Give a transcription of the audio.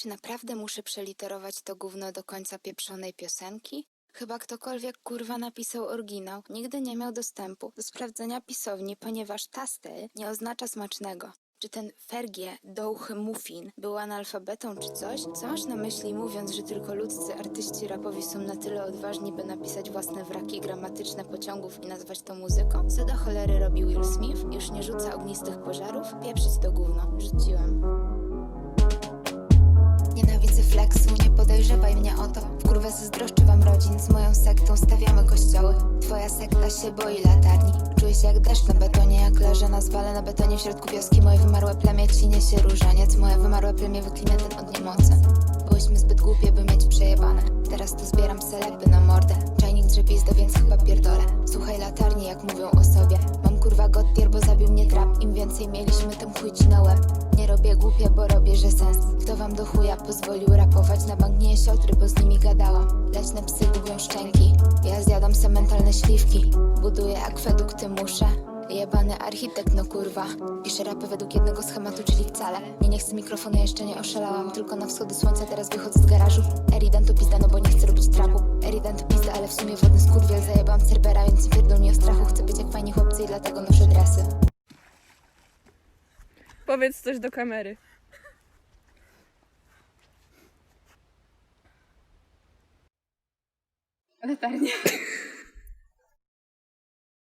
Czy naprawdę muszę przeliterować to gówno do końca pieprzonej piosenki? Chyba ktokolwiek kurwa napisał oryginał, nigdy nie miał dostępu do sprawdzenia pisowni, ponieważ ta styl nie oznacza smacznego. Czy ten Fergie, Douchy, Muffin był analfabetą czy coś? Co masz na myśli mówiąc, że tylko ludzcy artyści rapowi są na tyle odważni, by napisać własne wraki gramatyczne pociągów i nazwać to muzyką? Co do cholery robi Will Smith? Już nie rzuca ognistych pożarów? Pieprzyć to gówno. Rzuciłem. Zazdroszczę wam rodzin, z moją sektą stawiamy kościoły. Twoja sekta się boi latarni. Czuję się jak deszcz na betonie, jak leżę na zwale na betonie. W środku wioski Moje wymarłe plemię ci niesie różaniec. Moje wymarłe plemię wyklinie ten od niemocy Byłyśmy zbyt głupie, by mieć przejebane. Teraz tu zbieram selekty na mordę. Czajnik drze pizdę, więc chyba pierdolę. Słuchaj latarni, jak mówią o sobie. Mam kurwa godtier, bo zabił mnie trap Im więcej mieliśmy, tym chuj ci na łeb robię głupie, bo robię, że sens. Kto wam do chuja pozwolił rapować Na bank? Nie siotry, bo z nimi gadałam. Leśne psy gubią szczęki. Ja zjadam se mentalne śliwki. Buduję akwedukty, muszę. Jebany architekt, no kurwa. Piszę rapy według jednego schematu, czyli wcale. Nie, nie chcę mikrofonu, jeszcze nie oszalałam. Tylko na wschody słońca, teraz wychodzę z garażu. Eridan to pizda, no bo nie chcę robić trapu. Eridan to pizda, ale w sumie wodny skurwiel. Zajebałam cerbera, więc nie pierdol mi o strachu. Chcę być jak fajni chłopcy i dlatego noszę dresy Powiedz coś do kamery. Latarnia